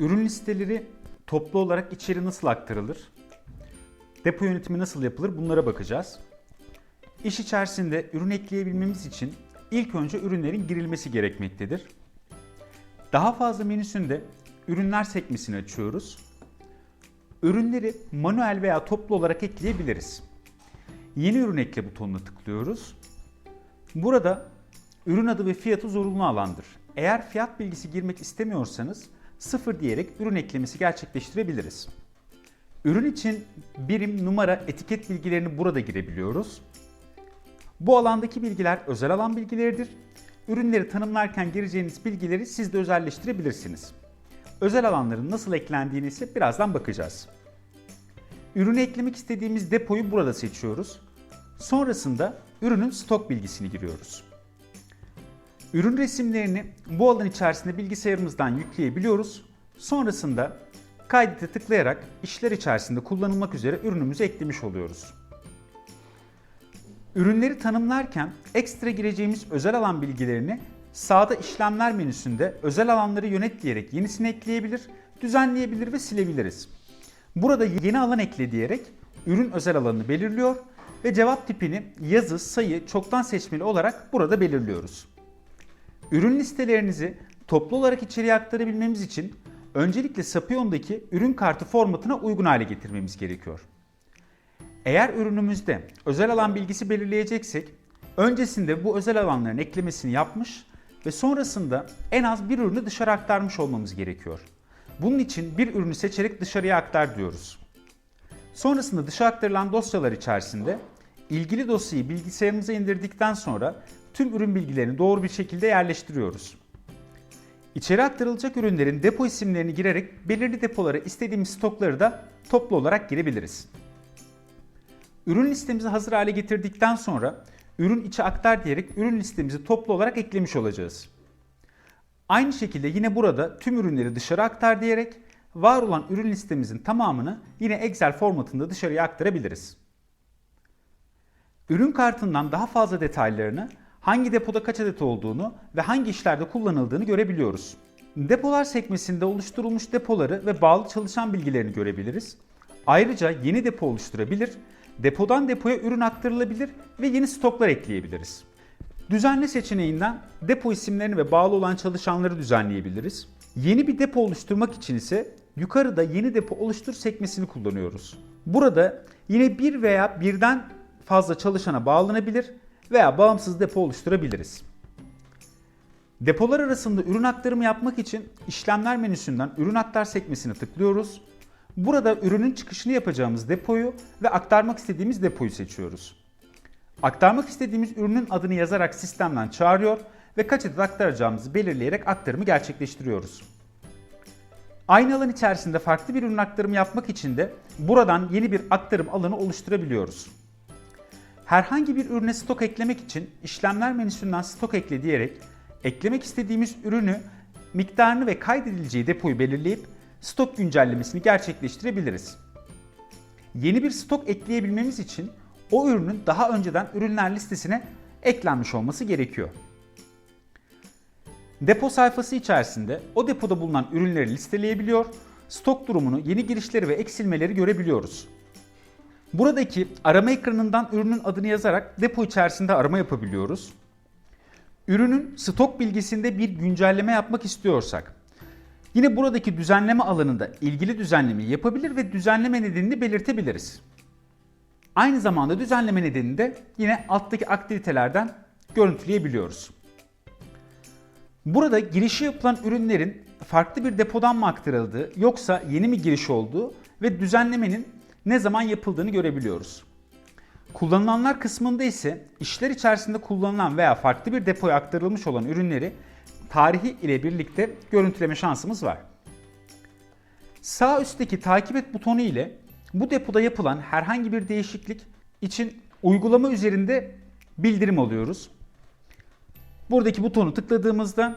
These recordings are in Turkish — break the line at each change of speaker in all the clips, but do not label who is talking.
ürün listeleri toplu olarak içeri nasıl aktarılır? Depo yönetimi nasıl yapılır? Bunlara bakacağız. İş içerisinde ürün ekleyebilmemiz için ilk önce ürünlerin girilmesi gerekmektedir. Daha fazla menüsünde ürünler sekmesini açıyoruz. Ürünleri manuel veya toplu olarak ekleyebiliriz. Yeni ürün ekle butonuna tıklıyoruz. Burada ürün adı ve fiyatı zorunlu alandır. Eğer fiyat bilgisi girmek istemiyorsanız sıfır diyerek ürün eklemesi gerçekleştirebiliriz. Ürün için birim, numara, etiket bilgilerini burada girebiliyoruz. Bu alandaki bilgiler özel alan bilgileridir. Ürünleri tanımlarken gireceğiniz bilgileri siz de özelleştirebilirsiniz. Özel alanların nasıl eklendiğini ise birazdan bakacağız. Ürünü eklemek istediğimiz depoyu burada seçiyoruz. Sonrasında ürünün stok bilgisini giriyoruz. Ürün resimlerini bu alan içerisinde bilgisayarımızdan yükleyebiliyoruz. Sonrasında kaydete tıklayarak işler içerisinde kullanılmak üzere ürünümüzü eklemiş oluyoruz. Ürünleri tanımlarken ekstra gireceğimiz özel alan bilgilerini sağda işlemler menüsünde özel alanları yönet diyerek yenisini ekleyebilir, düzenleyebilir ve silebiliriz. Burada yeni alan ekle diyerek ürün özel alanını belirliyor ve cevap tipini yazı, sayı, çoktan seçmeli olarak burada belirliyoruz. Ürün listelerinizi toplu olarak içeriye aktarabilmemiz için öncelikle Sapion'daki ürün kartı formatına uygun hale getirmemiz gerekiyor. Eğer ürünümüzde özel alan bilgisi belirleyeceksek öncesinde bu özel alanların eklemesini yapmış ve sonrasında en az bir ürünü dışarı aktarmış olmamız gerekiyor. Bunun için bir ürünü seçerek dışarıya aktar diyoruz. Sonrasında dışa aktarılan dosyalar içerisinde ilgili dosyayı bilgisayarımıza indirdikten sonra tüm ürün bilgilerini doğru bir şekilde yerleştiriyoruz. İçeri aktarılacak ürünlerin depo isimlerini girerek belirli depolara istediğimiz stokları da toplu olarak girebiliriz. Ürün listemizi hazır hale getirdikten sonra ürün içe aktar diyerek ürün listemizi toplu olarak eklemiş olacağız. Aynı şekilde yine burada tüm ürünleri dışarı aktar diyerek var olan ürün listemizin tamamını yine Excel formatında dışarıya aktarabiliriz. Ürün kartından daha fazla detaylarını hangi depoda kaç adet olduğunu ve hangi işlerde kullanıldığını görebiliyoruz. Depolar sekmesinde oluşturulmuş depoları ve bağlı çalışan bilgilerini görebiliriz. Ayrıca yeni depo oluşturabilir, depodan depoya ürün aktarılabilir ve yeni stoklar ekleyebiliriz. Düzenle seçeneğinden depo isimlerini ve bağlı olan çalışanları düzenleyebiliriz. Yeni bir depo oluşturmak için ise yukarıda yeni depo oluştur sekmesini kullanıyoruz. Burada yine bir veya birden fazla çalışana bağlanabilir veya bağımsız depo oluşturabiliriz. Depolar arasında ürün aktarımı yapmak için işlemler menüsünden ürün aktar sekmesine tıklıyoruz. Burada ürünün çıkışını yapacağımız depoyu ve aktarmak istediğimiz depoyu seçiyoruz. Aktarmak istediğimiz ürünün adını yazarak sistemden çağırıyor ve kaç adet aktaracağımızı belirleyerek aktarımı gerçekleştiriyoruz. Aynı alan içerisinde farklı bir ürün aktarımı yapmak için de buradan yeni bir aktarım alanı oluşturabiliyoruz. Herhangi bir ürüne stok eklemek için işlemler menüsünden stok ekle diyerek eklemek istediğimiz ürünü, miktarını ve kaydedileceği depoyu belirleyip stok güncellemesini gerçekleştirebiliriz. Yeni bir stok ekleyebilmemiz için o ürünün daha önceden ürünler listesine eklenmiş olması gerekiyor. Depo sayfası içerisinde o depoda bulunan ürünleri listeleyebiliyor, stok durumunu, yeni girişleri ve eksilmeleri görebiliyoruz. Buradaki arama ekranından ürünün adını yazarak depo içerisinde arama yapabiliyoruz. Ürünün stok bilgisinde bir güncelleme yapmak istiyorsak, yine buradaki düzenleme alanında ilgili düzenlemeyi yapabilir ve düzenleme nedenini belirtebiliriz. Aynı zamanda düzenleme nedenini de yine alttaki aktivitelerden görüntüleyebiliyoruz. Burada girişi yapılan ürünlerin farklı bir depodan mı aktarıldığı yoksa yeni mi giriş olduğu ve düzenlemenin ne zaman yapıldığını görebiliyoruz. Kullanılanlar kısmında ise işler içerisinde kullanılan veya farklı bir depoya aktarılmış olan ürünleri tarihi ile birlikte görüntüleme şansımız var. Sağ üstteki takip et butonu ile bu depoda yapılan herhangi bir değişiklik için uygulama üzerinde bildirim alıyoruz. Buradaki butonu tıkladığımızda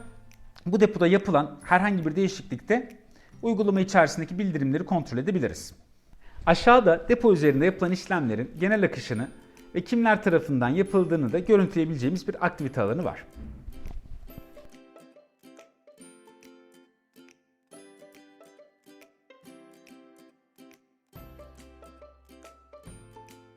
bu depoda yapılan herhangi bir değişiklikte uygulama içerisindeki bildirimleri kontrol edebiliriz. Aşağıda depo üzerinde yapılan işlemlerin genel akışını ve kimler tarafından yapıldığını da görüntüleyebileceğimiz bir aktivite alanı var.